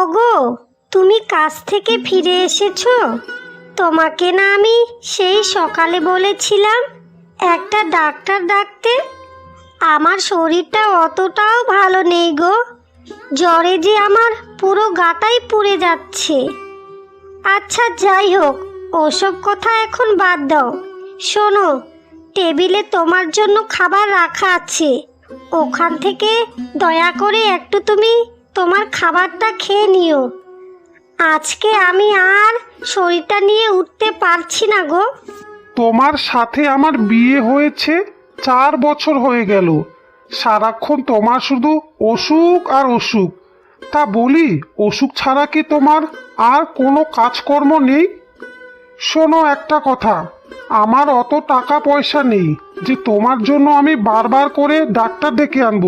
ওগো, তুমি কাজ থেকে ফিরে এসেছ? তোমাকে না আমি সেই সকালে বলেছিলাম, একটা ডাক্তার ডাকতে। আমার শরীরটা অতটাও ভালো নেই গো, জ্বরে যে আমার পুরো গাটাই পুড়ে যাচ্ছে। আচ্ছা যাই হোক, ওসব কথা এখন বাদ দাও। শোনো, টেবিলে তোমার জন্য খাবার রাখা আছে। ওখান থেকে দয়া করে একটু তুমি তোমার খাবারটা খেয়ে নিও। আজকে আমি আর শরীরটা নিয়ে উঠতে পারছি না গো। তোমার সাথে আমার বিয়ে হয়েছে চার বছর হয়ে গেল। সারাক্ষণ তোমার শুধু অসুখ আর অসুখ। তা বলি, অসুখ ছাড়া কি তোমার আর কোনো কাজকর্ম নেই? শোনো একটা কথা, আমার অত টাকা পয়সা নেই যে তোমার জন্য আমি বারবার করে ডাক্তার ডেকে আনব।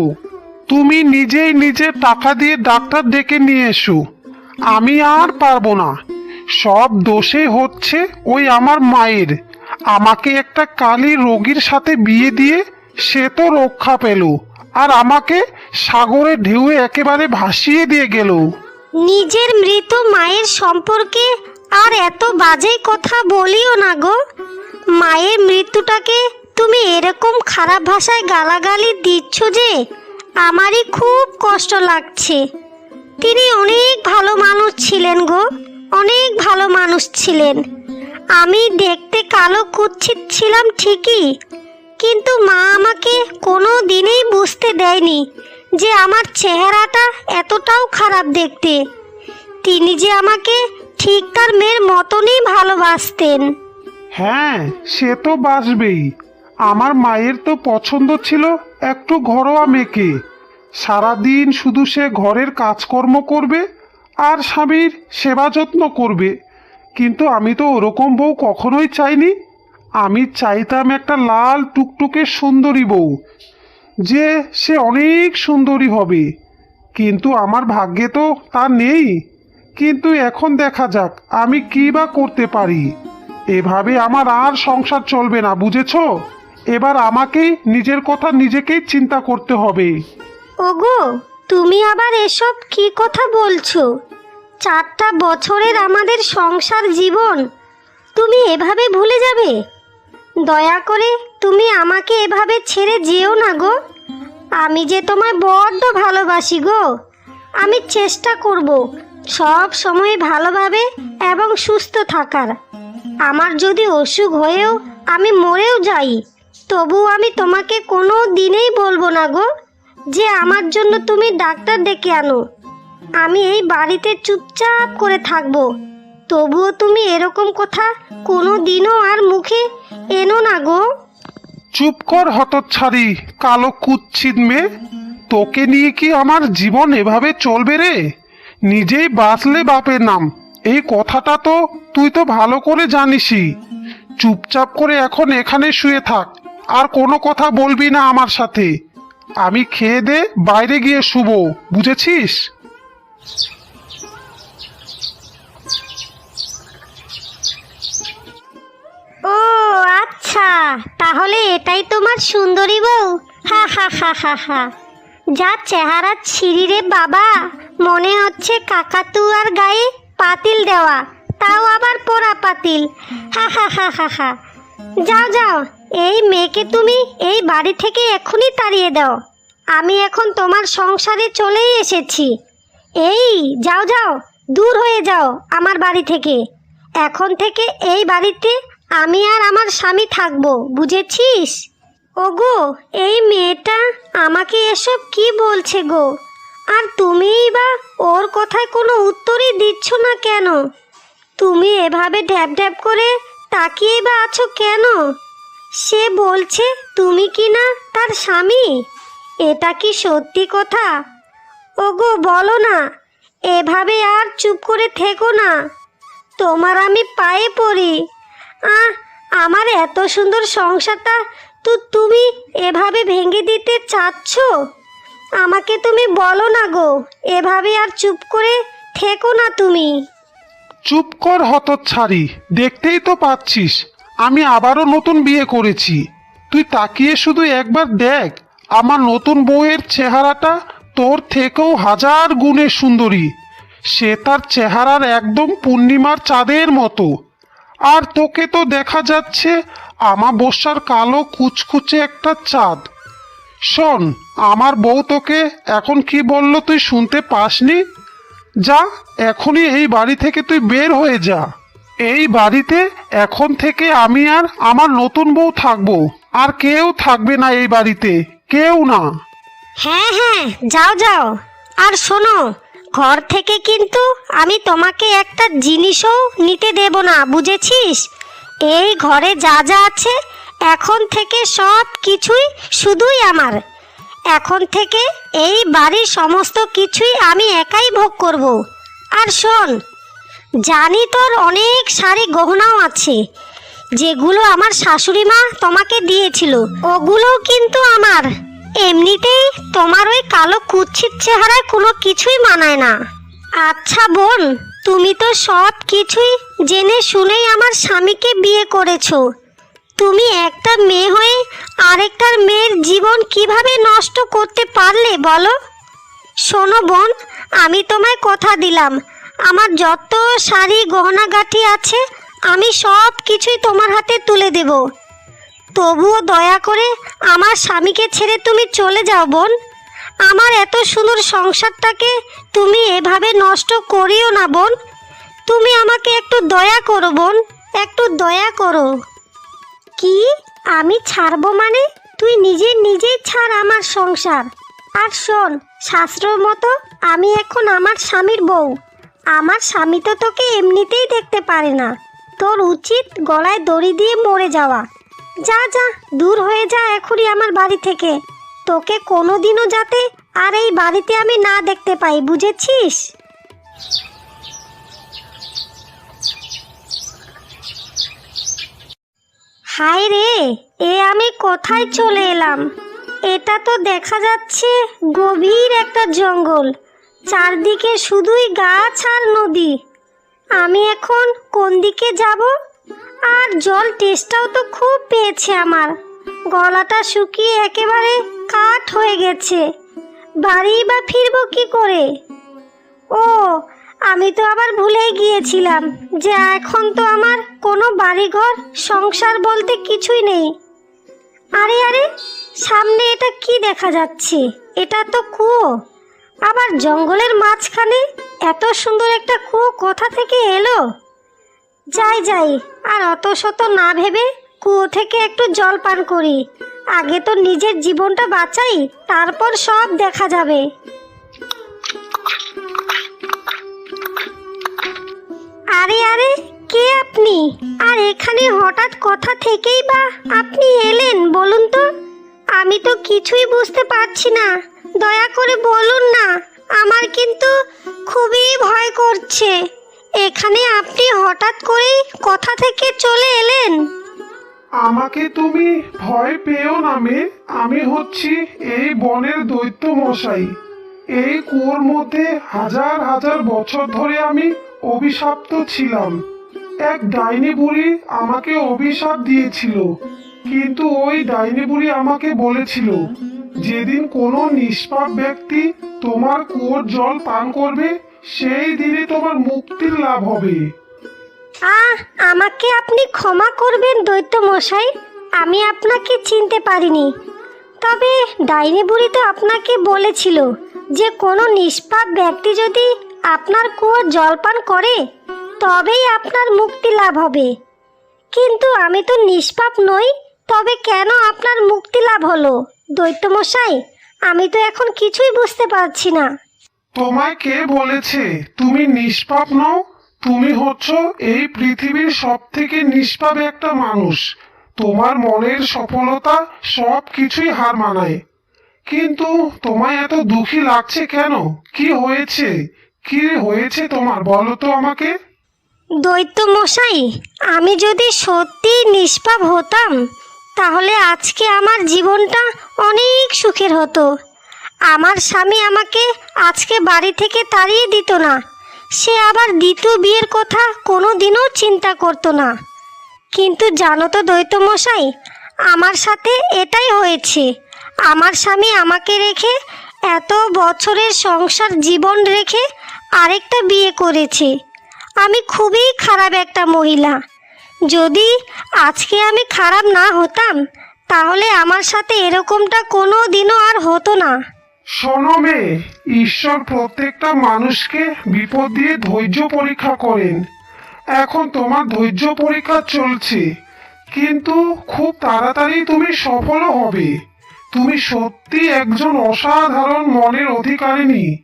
তুমি নিজেই নিজে টাকা দিয়ে ডাক্তার ডেকে নিয়ে এসো। আমি আর পারব না। সব দোষে হচ্ছে ওই আমার মায়ের। আমাকে একটা কালি রোগীর সাথে বিয়ে দিয়ে সে তো রক্ষা পেল আর আমাকে সাগরে ঢেউয়ে একেবারে ভাসিয়ে দিয়ে গেল। নিজের মৃত মায়ের সম্পর্কে আর এত বাজে কথা বলিও না গো। মায়ের মৃত্যুটাকে তুমি এরকম খারাপ ভাষায় গালাগালি দিচ্ছ যে আমারই খুব কষ্ট লাগছে। তিনি অনেক ভালো মানুষ ছিলেন গো, অনেক ভালো মানুষ ছিলেন। আমি দেখতে কালো কুৎসিত ছিলাম ঠিকই, কিন্তু মা আমাকে কোনো দিনেই বুঝতে দেয়নি যে আমার চেহারাটা এতটাও খারাপ দেখতে। তিনি যে আমাকে ঠিক তার মেয়ের মতনই ভালোবাসতেন। হ্যাঁ সে তো বাসবেই। আমার মায়ের তো পছন্দ ছিল একটু ঘরোয়া মেয়েকে। সারাদিন শুধু সে ঘরের কাজকর্ম করবে আর স্বামীর সেবা যত্ন করবে। কিন্তু আমি তো ওরকম বউ কখনোই চাইনি। আমি চাইতাম একটা লাল, টুকটুকে সুন্দরী বউ, যে সে অনেক সুন্দরী হবে। কিন্তু আমার ভাগ্যে তো তা নেই। কিন্তু এখন দেখা যাক আমি কি বা করতে পারি। এভাবে আমার আর সংসার চলবে না, বুঝেছ? এবার আমাকেই নিজের কথা নিজেকেই চিন্তা করতে হবে। ওগো, তুমি আবার এসব কি কথা বলছো? চারটা বছরের আমাদের সংসার জীবন, তুমি এভাবে ভুলে যাবে? দয়া করে তুমি আমাকে এভাবে ছেড়ে যেও না গো। আমি যে তোমায় বড্ড ভালোবাসি গো। আমি চেষ্টা করব সব সময় ভালোভাবে এবং সুস্থ থাকার। আমার যদি অসুখ হয়েও আমি মরেও যাই। তবু আমি তোমাকে কোনো দিনেই বলব না গো যে আমার জন্য তুমি ডাক্তার ডেকে আনো। আমি এই বাড়িতে চুপচাপ করে থাকব। তবুও তুমি এরকম কথা কোনো দিনও আর মুখে এনো না গো। চুপ কর হতচ্ছাড়ি, কালো কুচ্ছিত মেয়ে। তোকে নিয়ে কি আমার জীবন এভাবে চলবে রে? নিজেই বাঁচলে বাপের নাম। এই কথাটা তো তুই তো ভালো করে জানিসই। চুপচাপ করে এখন এখানে শুয়ে থাক। আর কোনো কথা বলবি না আমার সাথে। আমি খেয়ে দে, বাইরে গিয়ে শুভ বুঝেছিস? ও আচ্ছা তাহলে এটাই তোমার সুন্দরী বউ? হা হা হা হা হা। যা চেহারা ছিঁড়ি রে বাবা। মনে হচ্ছে কাকাতুয়ার গায়ে পাতিল দেওয়া, তাও আবার পোড়া পাতিল। হা হা হা হা হা। যাও যাও। এই মেয়েকে তুমি এই বাড়ি থেকে এখনই তাড়িয়ে দাও। আমি এখন তোমার সংসারে চলেই এসেছি। এই, যাও যাও, দূর হয়ে যাও আমার বাড়ি থেকে। এখন থেকে এই বাড়িতে আমি আর আমার স্বামী থাকব, বুঝেছিস? ওগো, এই মেয়েটা আমাকে এসব কি বলছে গো? আর তুমিই বা ওর কথায় কোনো উত্তরই দিচ্ছ না কেন? তুমি এভাবে ড্যাব ড্যাব করে তাকিয়ে বা আছো কেন? সে বলছে, তুমি কি না তার স্বামী? এটা কি সত্যি কথা? ওগো, বলো না। এভাবে আর চুপ করে থেকো না। তোমার আমি পায়ে পড়ি। আহ, আমার এত সুন্দর সংসারটা তো তুমি এভাবে ভেঙে দিতে চাচ্ছ? আমাকে তুমি বলো না গো, এভাবে আর চুপ করে থেকো না তুমি। চুপ কর হতচ্ছাড়ি, দেখতেই তো পাচ্ছিস। আমি আবারও নতুন বিয়ে করেছি। তুই তাকিয়ে শুধু একবার দেখ, আমার নতুন বউয়ের চেহারাটা তোর থেকেও হাজার গুণের সুন্দরী। সে তার চেহারার একদম পূর্ণিমার চাঁদের মতো। আর তোকে তো দেখা যাচ্ছে আমাবস্যার কালো কুচকুচে একটা চাঁদ। শোন, আমার বউ তোকে এখন কি বলল তুই শুনতে পাসনি? যা, এখনই এই বাড়ি থেকে তুই বের হয়ে যা। এই বাড়িতে এখন থেকে আমি আর আমার নতুন বউ থাকব। আর কেউ থাকবে না এই বাড়িতে। কেউ না। হ্যাঁ হ্যাঁ যাও যাও। আর শোনো, ঘর থেকে কিন্তু আমি তোমাকে একটা জিনিসও নিতে দেব না, বুঝেছিস? এই ঘরে যা যা আছে, এখন থেকে সব কিছুই শুধুই আমার। এখন থেকে এই বাড়ির সমস্ত কিছুই আমি একাই ভোগ করব। আর শোন জানি তোর অনেক শাড়ি গহনাও আছে, যেগুলো আমার শাশুড়ি মা তোমাকে দিয়েছিল। ওগুলোও কিন্তু আমার। এমনিতেই তোমার ওই কালো কুচ্ছিত চেহারায় কোনো কিছুই মানায় না। আচ্ছা বোন, তুমি তো সব কিছুই জেনে শুনেই আমার স্বামীকে বিয়ে করেছ। তুমি একটা মেয়ে হয়ে আরেকটার মেয়ের জীবন কীভাবে নষ্ট করতে পারলে বলো? শোনো বোন, আমি তোমায় কথা দিলাম। আমার যত শাড়ি গহনাগাঠি আছে, আমি সব কিছুই তোমার হাতে তুলে দেব। তবুও দয়া করে আমার স্বামীকে ছেড়ে তুমি চলে যাও, বোন। আমার এত সুন্দর সংসারটাকে তুমি এভাবে নষ্ট করিও না, বোন। তুমি আমাকে একটু দয়া করো, বোন, একটু দয়া করো। কি? আমি ছাড়বো মানে? তুই নিজে নিজেই ছাড় আমার সংসার। আর শোন, শাস্ত্রর মতো আমি এখন আমার স্বামীর বউ। আমার স্বামী তো তোকে এমনিতেই দেখতে পারে না। তোর উচিত গলায় দড়ি দিয়ে মরে যাওয়া। যা যা, দূর হয়ে যা এখনই আমার বাড়ি থেকে। তোকে কোনোদিনও যাতে আর এই বাড়িতে আমি না দেখতে পাই, বুঝেছিস? হায় রে, এ আমি কোথায় চলে এলাম? এটা তো দেখা যাচ্ছে গভীর একটা জঙ্গল। চারদিকে শুধুই গাছ আর নদী। আমি এখন কোন দিকে যাব? আর জল টেস্টটাও তো খুব পেয়েছে আমার। গলাটা শুকিয়ে একেবারে কাঠ হয়ে গেছে। বাড়ি বা ফিরবো কি করে? ও, আমি তো আবার ভুলেই গিয়েছিলাম যে এখন তো আমার কোনো বাড়িঘর, সংসার বলতে কিছুই নেই। আরে আরে, সামনে এটা কি দেখা যাচ্ছে? এটা তো কুয়ো। আবার জঙ্গলের মাঝখানে এত সুন্দর একটা কুয়ো কোথা থেকে এলো? যাই যাই, আর অত শত না ভেবে কুয়ো থেকে একটু জল পান করি। আগে তো নিজের জীবনটা বাঁচাই, তারপর সব দেখা যাবে। আরে আরে, কে আপনি? আর এখানে হঠাৎ কথা থেকেই বা আপনি এলেন, বলুন তো? আমি তো কিছুই বুঝতে পারছি না। দয়া করে বলুন না, আমার কিন্তু খুবই ভয় করছে। এখানে আপনি হঠাৎ করেই কথা থেকে চলে এলেন। আমাকে তুমি ভয় পেও না মে, আমি হচ্ছি এই বনের দৈত্য মশাই এই কুয়োর মধ্যে হাজার হাজার বছর ধরে আমি অভিশপ্ত ছিলাম। এক ডাইনি বুড়ি আমাকে অভিশাপ দিয়েছিল, কিন্তু ওই ডাইনি বুড়ি আমাকে বলেছিল যেদিন কোনো নিষ্পাপ ব্যক্তি তোমার কুয়োর জল পান করবে, সেই দিনে তোমার মুক্তির লাভ হবে। আহ, আমাকে আপনি ক্ষমা করবেন দৈত্য মশাই, আমি আপনাকে চিনতে পারিনি। তবে ডাইনি বুড়ি তো আপনাকে বলেছিল যে কোনো নিষ্পাপ ব্যক্তি যদি আপনার কুয়োর জলপান করে, তবেই আপনার মুক্তি লাভ হবে। কিন্তু আমি তো নিষ্পাপ নই, তবে কেন আপনার মুক্তি লাভ হলো? দৈত্য মশাই আমি তো এখন কিছুই বুঝতে পারছি না। তোমায় কে বলেছে? তুমি নিষ্পাপ নও। তুমি হচ্ছ এই পৃথিবীর সব থেকে নিষ্পাপ একটা মানুষ। তোমার মনের সফলতা সব কিছুই হার মানায়। কিন্তু তোমায় এত দুঃখী লাগছে কেন? কি হয়েছে? কি হয়েছে তোমার? বলো তো আমাকে। দৈত্য মশাই আমি যদি সত্যি নিষ্পাপ হতাম তাহলে আজকে আমার জীবনটা অনেক সুখের হতো। আমার স্বামী আমাকে আজকে বাড়ি থেকে তাড়িয়ে দিত না। সে আবার দ্বিতীয় বিয়ের কথা কোনো দিনও চিন্তা করতো না। কিন্তু জানো তো দৈত্য মশাই আমার সাথে এটাই হয়েছে। আমার স্বামী আমাকে রেখে এত বছরের সংসার জীবন রেখে আরেকটা বিয়ে করেছে। আমি খুবই খারাপ একটা মহিলা। যদি আজকে আমি খারাপ না হতাম, তাহলে আমার সাথে এরকমটা কোনো দিনও আর হতো না। শোনো মেয়ে, ঈশ্বর প্রত্যেকটা মানুষকে বিপদ দিয়ে ধৈর্য পরীক্ষা করেন। এখন তোমার ধৈর্য পরীক্ষা চলছে, কিন্তু খুব তাড়াতাড়ি তুমি সফলও হবে। তুমি সত্যি একজন অসাধারণ মনের অধিকারিণী।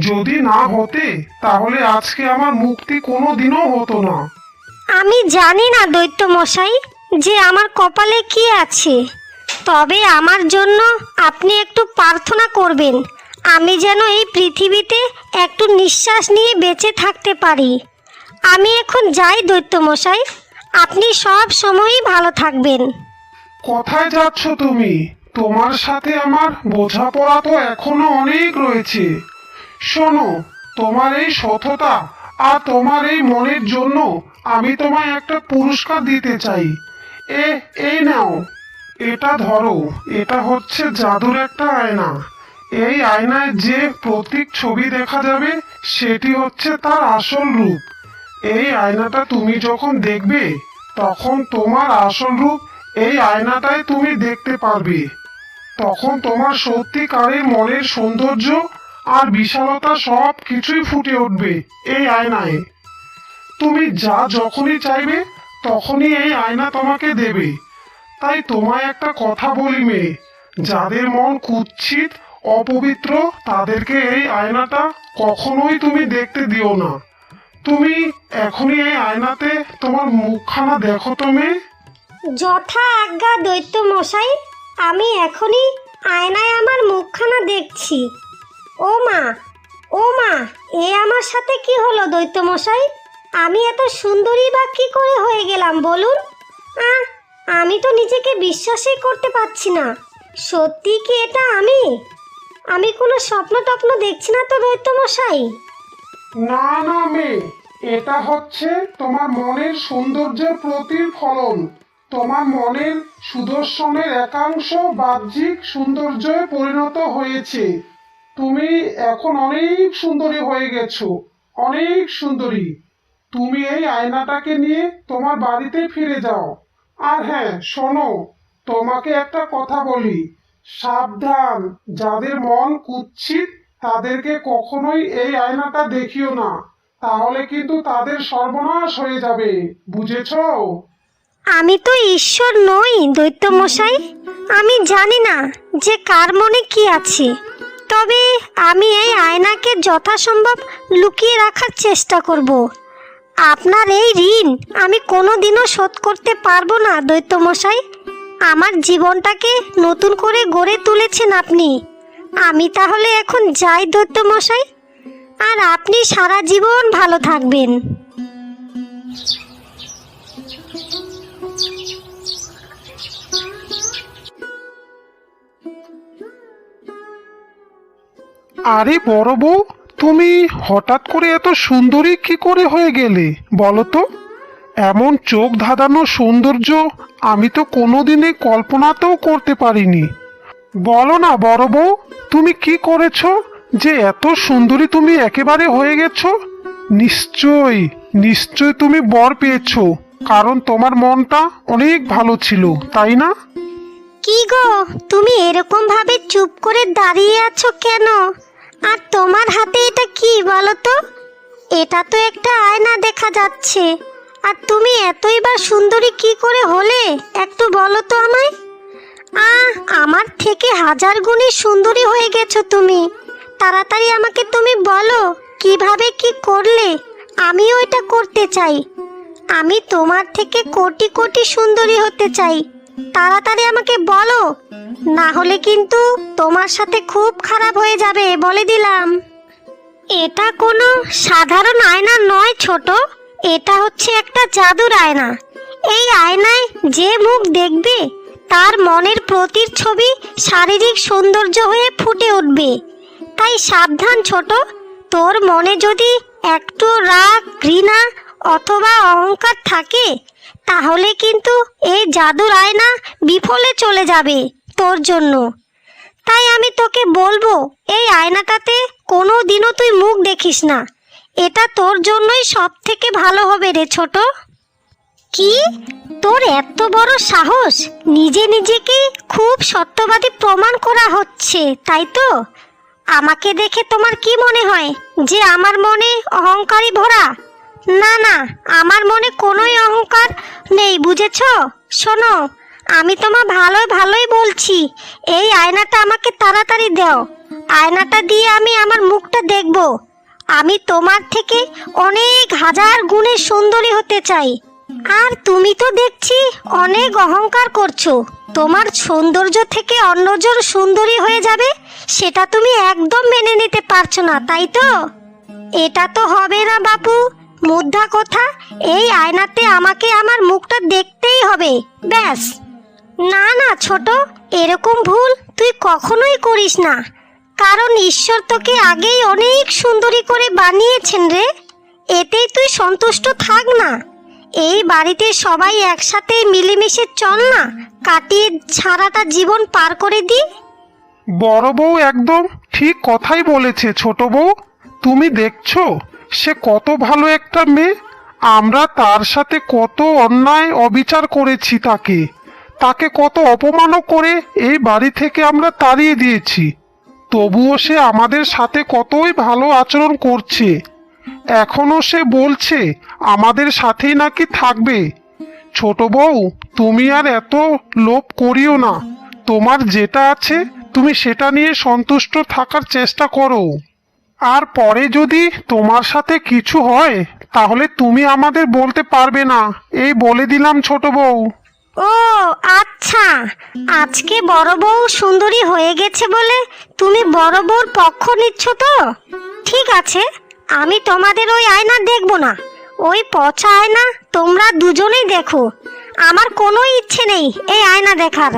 যদি না হতে, তাহলে আজকে আমার মুক্তি কোনো দিনও হতো না। আমি জানি না দৈত্য মশাই যে আমার কপালে কি আছে। তবে আমার জন্য আপনি একটু প্রার্থনা করবেন। আমি যেন এই পৃথিবীতে একটু নিঃশ্বাস নিয়ে বেঁচে থাকতে পারি। আমি এখন যাই দৈত্য মশাই আপনি সব সময়ই ভালো থাকবেন। কোথায় যাচ্ছ তুমি? তোমার সাথে আমার বোঝাপড়া তো এখনও অনেক রয়েছে। শোনো, তোমার এই সততা আর তোমার এই মনের জন্য আমি তোমায় একটা পুরস্কার দিতে চাই। এ এই নাও। এটা ধরো। এটা হচ্ছে জাদুর একটা আয়না। এই আয়নায় যে প্রতীক ছবি দেখা যাবে, সেটি হচ্ছে তার আসল রূপ। এই আয়নাটা তুমি যখন দেখবে, তখন তোমার আসল রূপ এই আয়নাটাই তুমি দেখতে পারবে। তখন তোমার সত্যিকারের মনের সৌন্দর্য আর বিশালতা সব কিছুই ফুটে উঠবে এই আয়নায়। তুমি যা যখনই চাইবে, তখনই এই আয়না তোমাকে দেবে। তাই তোমায় একটা কথা বলি মেয়ে, যাদের মন কুৎসিত, অপবিত্র, তাদেরকে এই আয়নাটা কখনোই তুমি দেখতে দিও না। তুমি এখনই এই আয়নাতে তোমার মুখখানা দেখো তো মেয়ে। যথা আজ্ঞা দৈত্য মশাই আমি এখনই আয়নায় আমার মুখখানা দেখছি। ও মা ও মা এ আমার সাথে কি হলো দৈত্য মশাই আমি এত সুন্দরী বা কি করে হয়ে গেলাম বলুন? আহ, আমি তো নিজেকে বিশ্বাসই করতে পারছি না। সত্যি কি এটা আমি? আমি কোনো স্বপ্ন টপ্ন দেখছি না তো দৈত্য মশাই না না, মেয়ে। এটা হচ্ছে তোমার মনের সৌন্দর্যের প্রতিফলন। তোমার মনের সুদর্শনের একাংশ বাহ্যিক সৌন্দর্যে পরিণত হয়েছে। তুমি এখন অনেক সুন্দরী হয়ে গেছো। অনেক সুন্দরী। তুমি এই আয়নাটাকে নিয়ে তোমার বাড়িতে ফিরে যাও। আর হ্যাঁ শোনো, তোমাকে একটা কথা বলি। সাবধান, যাদের মন কুৎসিত, তাদেরকে কখনোই এই আয়নাটা দেখিও না। তাহলে কিন্তু তাদের সর্বনাশ হয়ে যাবে, বুঝেছ? আমি তো ঈশ্বর নই দৈত্য মশাই আমি জানি না যে কার মনে কি আছে। তবে আমি এই আয়নাকে যথাসম্ভব লুকিয়ে রাখার চেষ্টা করব। আপনার এই ঋণ আমি কোনো দিনও শোধ করতে পারব না দৈত্য মশাই আমার জীবনটাকে নতুন করে গড়ে তুলেছেন আপনি। আমি তাহলে এখন যাই, দৈত্যমশাই, আর আপনি সারা জীবন ভালো থাকবেন। আরে বড় বউ তুমি হঠাৎ করে এত সুন্দরী কি করে হয়ে গেলে? বলো তো। এমন চোখ ধাঁধানো সৌন্দর্য আমি তো কোনোদিনই কল্পনাতেও করতে পারিনি। বলো না, বড় বউ, তুমি কি করেছ? যে এত সুন্দরী তুমি একেবারে হয়ে গেছো? নিশ্চয় নিশ্চয় তুমি বর পেয়েছ, কারণ তোমার মনটা অনেক ভালো ছিল, তাই না? কি গো, তুমি এরকম ভাবে চুপ করে দাঁড়িয়ে আছো কেন? আর তোমার হাতে এটা কি বলো তো এটা তো একটা আয়না দেখা যাচ্ছে। আর তুমি এতই বা সুন্দরী কি করে হলে? একটু বলো তো আমায়। আহ, আমার থেকে হাজার গুণে সুন্দরী হয়ে গেছো তুমি। তাড়াতাড়ি আমাকে তুমি বলো, কীভাবে কি করলে? আমিও এটা করতে চাই। আমি তোমার থেকে কোটি কোটি সুন্দরী হতে চাই। তাড়াতাড়ি আমাকে বলো। না হলে কিন্তু তোমার সাথে খুব খারাপ হয়ে যাবে, বলে দিলাম। এটা কোনো সাধারণ আয়না নয় ছোট, এটা হচ্ছে একটা জাদুর আয়না। এই আয়নায় যে মুখ দেখবে, তার মনের প্রতির ছবি শারীরিক সৌন্দর্য হয়ে ফুটে উঠবে। তাই সাবধান ছোট, তোর মনে যদি একটু রাগ, ঘৃণা অথবা অহংকার থাকে তাহলে কিন্তু এই জাদুর আয়না বিফলে চলে যাবে তোর জন্য। তাই আমি তোকে বলব, এই আয়নাটাতে কোনো দিনও তুই মুখ দেখিস না। এটা তোর জন্যই সব থেকে ভালো হবে রে ছোট। কি? তোর এত বড় সাহস? নিজে নিজেকে খুব সত্যবাদী প্রমাণ করা হচ্ছে, তাই তো? আমাকে দেখে তোমার কি মনে হয়? যে আমার মনে অহংকারী ভরা না না, আমার মনে কোনোই অহংকার নেই, বুঝেছ? শোনো, আমি তোমার ভালো ভালোই বলছি, এই আয়নাটা আমাকে তাড়াতাড়ি দাও। আয়নাটা দিয়ে আমি আমার মুখটা দেখব। আমি তোমার থেকে অনেক হাজার গুণে সুন্দরী হতে চাই। আর তুমি তো দেখছি অনেক অহংকার করছ। তোমার সৌন্দর্য থেকে অন্যজন সুন্দরী হয়ে যাবে, সেটা তুমি একদম মেনে নিতে পারছ না, তাই তো? এটা তো হবে না, বাপু। মুদ্রা কথা? এই আয়নাতে আমাকে আমার মুখটা দেখতেই হবে। ব্যাস। না না, ছোট, এরকম ভুল তুই কখনোই করিস না। কারণ ঈশ্বর তোকে আগেই অনেক সুন্দরী করে বানিয়েছেন রে। এতেই তুই সন্তুষ্ট থাক না। এই বাড়িতে সবাই একসাথে মিলেমিশে চল না। কাটিয়ে সারাটা জীবন পার করে দি। বড় বউ একদম ঠিক কথাই বলেছে, ছোট বউ। তুমি দেখছ? সে কত ভালো একটা মেয়ে। আমরা তার সাথে কত অন্যায় অবিচার করেছি তাকে। তাকে কত অপমানও করে এই বাড়ি থেকে আমরা তাড়িয়ে দিয়েছি। তবুও সে আমাদের সাথে কতই ভালো আচরণ করছে। এখনও সে বলছে, আমাদের সাথেই নাকি থাকবে। ছোট বউ, তুমি আর এত লোভ করিও না। তোমার যেটা আছে, তুমি সেটা নিয়ে সন্তুষ্ট থাকার চেষ্টা করো। আর পরে যদি তোমার সাথে কিছু হয়, তাহলে তুমি আমাদের বলতে পারবে না। এই বলে দিলাম ছোট বউ। ও আচ্ছা। আজকে বড় বউ সুন্দরী হয়ে গেছে বলে তুমি বড় বউর পক্ষ নিচ্ছ তো? ঠিক আছে, আমি তোমাদের ওই আয়না দেখব না। ওই পচা আয়না তোমরা দুজনেই দেখো। আমার কোনো ইচ্ছে নেই এই আয়না দেখার।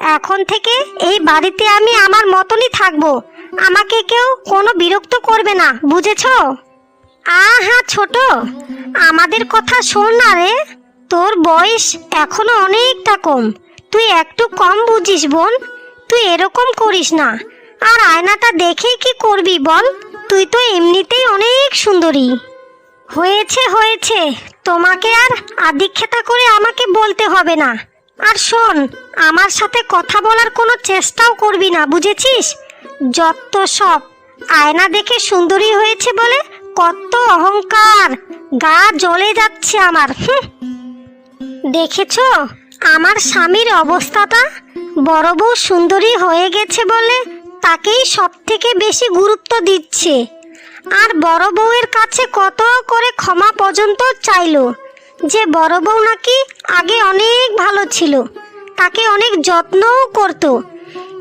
এখন থেকে এই বাড়িতে আমি আমার মতনই থাকব। আমাকে কেউ কোনো বিরক্ত করবে না, বুঝেছ? আহা, ছোট! আমাদের কথা শোন না রে। তোর বয়স এখনও অনেকটা কম। তুই একটু কম বুঝিস, বোন। তুই এরকম করিস না। আর আয়নাটা দেখেই কি করবি, বল? তুই তো এমনিতেই অনেক সুন্দরী। হয়েছে হয়েছে। তোমাকে আর আদিক্ষেতা করে আমাকে বলতে হবে না। আর শোন, আমার সাথে কথা বলার কোনো চেষ্টাও করবি না, বুঝেছিস? যত সব। আয়না দেখে সুন্দরী হয়েছে বলে কত অহংকার। গা জ্বলে যাচ্ছে আমার দেখেছ? আমার স্বামীর অবস্থাটা? বড় বউ সুন্দরী হয়ে গেছে বলে তাকেই সব থেকে বেশি গুরুত্ব দিচ্ছে। আর বড় বউয়ের কাছে কত করে ক্ষমা পর্যন্ত চাইলো। যে বড় বউ নাকি আগে অনেক ভালো ছিল, তাকে অনেক যত্নও করতো।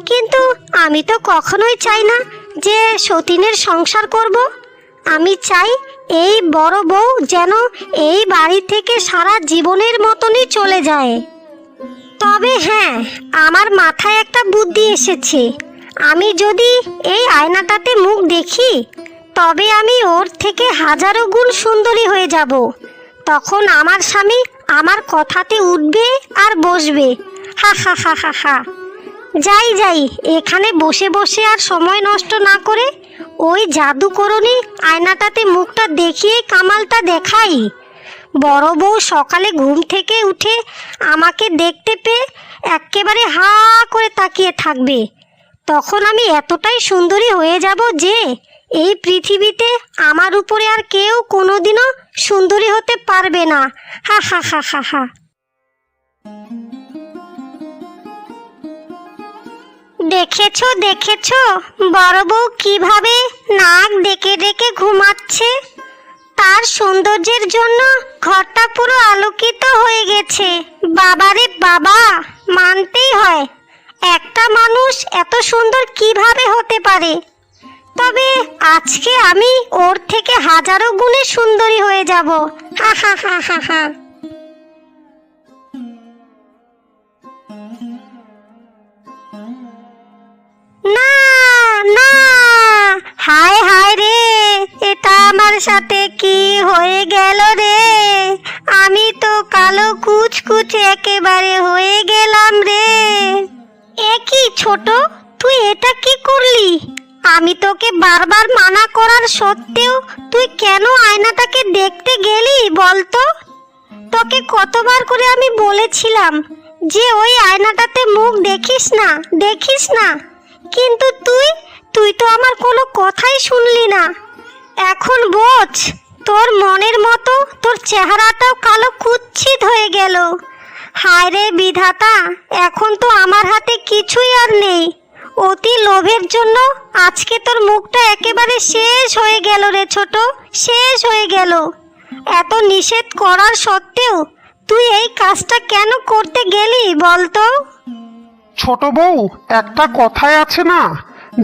কিন্তু আমি তো কখনোই চাই না যে সতীনের সংসার করব। আমি চাই এই বড় বউ যেন এই বাড়ি থেকে সারা জীবনের মতনই চলে যায়। তবে হ্যাঁ আমার মাথায় একটা বুদ্ধি এসেছে। আমি যদি এই আয়নাটাতে মুখ দেখি, তবে আমি ওর থেকে হাজারো গুণ সুন্দরী হয়ে যাব। তখন আমার স্বামী আমার কথাতে উঠবে আর বসবে। হা হা হা হা হা। যাই যাই, এখানে বসে বসে আর সময় নষ্ট না করে ওই জাদুকরণী আয়নাটাতে মুখটা দেখিয়ে কামালটা দেখাই। বড় বউ সকালে ঘুম থেকে উঠে আমাকে দেখতে পেয়ে একেবারে হা করে তাকিয়ে থাকবে। তখন আমি এতটাই সুন্দরী হয়ে যাব যে এই পৃথিবীতে আমার উপরে আর কেউ কোনোদিনও সুন্দরী হতে পারবে না। হা হা হা হা হা। দেখেছ দেখেছ? বড় বউ কীভাবে নাক ডেকে ডেকে ঘুমাচ্ছে? তার সৌন্দর্যের জন্য ঘরটা পুরো আলোকিত হয়ে গেছে। বাবারে বাবা, মানতেই হয়। একটা মানুষ এত সুন্দর কীভাবে হতে পারে? তবে আজকে আমি ওর থেকে হাজারো গুণে সুন্দরী হয়ে যাব। হা হা হা হা হা। না না। হায় হায় রে, এটা আমার সাথে কি হয়ে গেল রে? আমি তো কালো কুচকুচ একেবারে হয়ে গেলাম রে। এ কি ছোট, তুই এটা কি করলি? আমি তোকে বারবার মানা করার সত্ত্বেও তুই কেন আয়নাটাকে দেখতে গেলি বলতো? তোকে কতবার করে আমি বলেছিলাম যে ওই আয়নাটাতে মুখ দেখিস না দেখিস না। কিন্তু তুই তুই তো আমার কোনো কথাই শুনলি না। এখন বোঝ, তোর মনের মতো তোর চেহারাটাও কালো কুচ্ছিত হয়ে গেল। হায় রে বিধাতা, এখন তো আমার হাতে কিছুই আর নেই। অতি লোভের জন্য আজকে তোর মুখটা একেবারে শেষ হয়ে গেল রে ছোট, শেষ হয়ে গেল। এত নিষেধ করার সত্ত্বেও তুই এই কাজটা কেন করতে গেলি বলতো? ছোট বউ, একটা কথায় আছে না,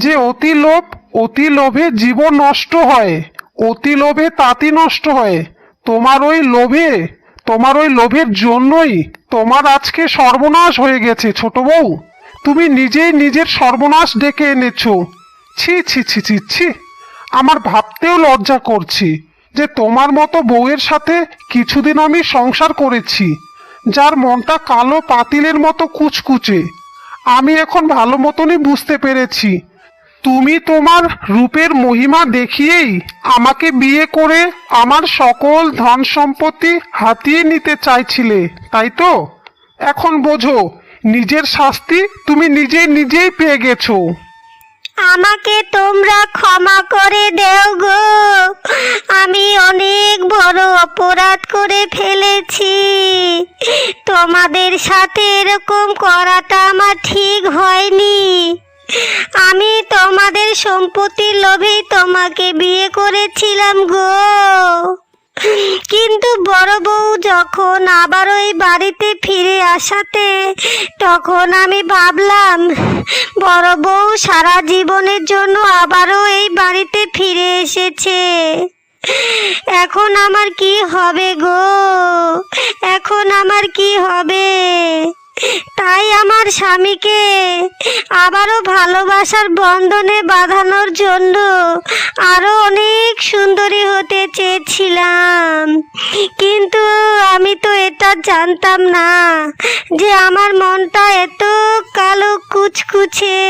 যে অতি লোভ, অতি লোভে জীবন নষ্ট হয়, অতি লোভে তাঁতি নষ্ট হয়। তোমার ওই লোভে, তোমার ওই লোভের জন্যই তোমার আজকে সর্বনাশ হয়ে গেছে ছোট বউ। তুমি নিজেই নিজের সর্বনাশ ডেকে এনেছো। ছি ছি ছি ছি ছি। আমার ভাবতেও লজ্জা করছি যে তোমার মতো বউয়ের সাথে কিছুদিন আমি সংসার করেছি, যার মনটা কালো পাতিলের মতো কুচকুচে। আমি এখন ভালো মতনই বুঝতে পেরেছি। তুমি তোমার রূপের মহিমা দেখিয়েই আমাকে বিয়ে করে আমার সকল ধন সম্পত্তি হাতিয়ে নিতে চাইছিলে, তাই তো? এখন বোঝো, নিজের শাস্তি তুমি নিজে নিজেই পেয়ে গেছো। আমাকে তোমরা ক্ষমা করে দেও গো। আমি অনেক বড় অপরাধ করে ফেলেছি। তোমাদের সাথে এরকম করাটা আমার ঠিক হয়নি। আমি তোমাদের সম্পত্তির লোভেই তোমাকে বিয়ে করেছিলাম গো। কিন্তু বড় বউ যখন আবার ওই বাড়িতে ফিরে আসাতে, তখন আমি ভাবলাম, বড় বউ সারা জীবনের জন্য আবারও এই বাড়িতে ফিরে এসেছে। এখন আমার কি হবে গো? এখন আমার কি হবে? তাই আমার স্বামীকে আবারও ভালোবাসার বন্ধনে বাঁধানোর জন্য আরও অনেক সুন্দরী হতে চেয়েছিলাম। কিন্তু আমি তো এটা জানতাম না যে আমার মনটা এত কালো কুচকুচে।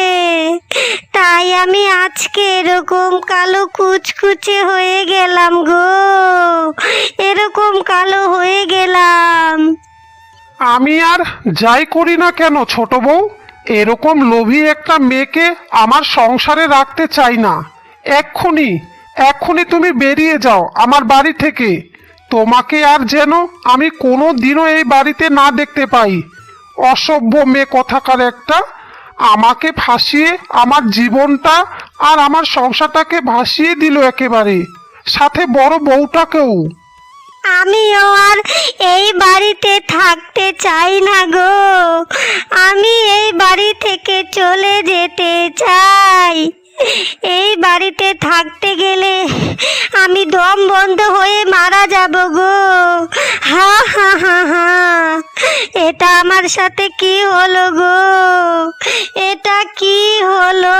তাই আমি আজকে এরকম কালো কুচকুচে হয়ে গেলাম গো। এরকম কালো হয়ে গেলাম। আমি আর যাই করি না কেন, ছোট বউ? এরকম লোভী একটা মেয়েকে আমার সংসারে রাখতে চাই না। এক্ষুনি এক্ষুনি তুমি বেরিয়ে যাও আমার বাড়ি থেকে। তোমাকে আর যেন আমি কোনো দিনও এই বাড়িতে না দেখতে পাই। অসভ্য মেয়ে কথাকার একটা। আমাকে ফাঁসিয়ে আমার জীবনটা আর আমার সংসারটাকে ভাসিয়ে দিল একেবারে। সাথে বড় বউটাকেও। আমিও আর এই বাড়িতে থাকতে চাই না গো। আমি এই বাড়ি থেকে চলে যেতে চাই। এই বাড়িতে থাকতে গেলে আমি দম বন্ধ হয়ে মারা যাব গো। হা হা হা হা। এটা আমার সাথে কি হলো গো? এটা কি হলো?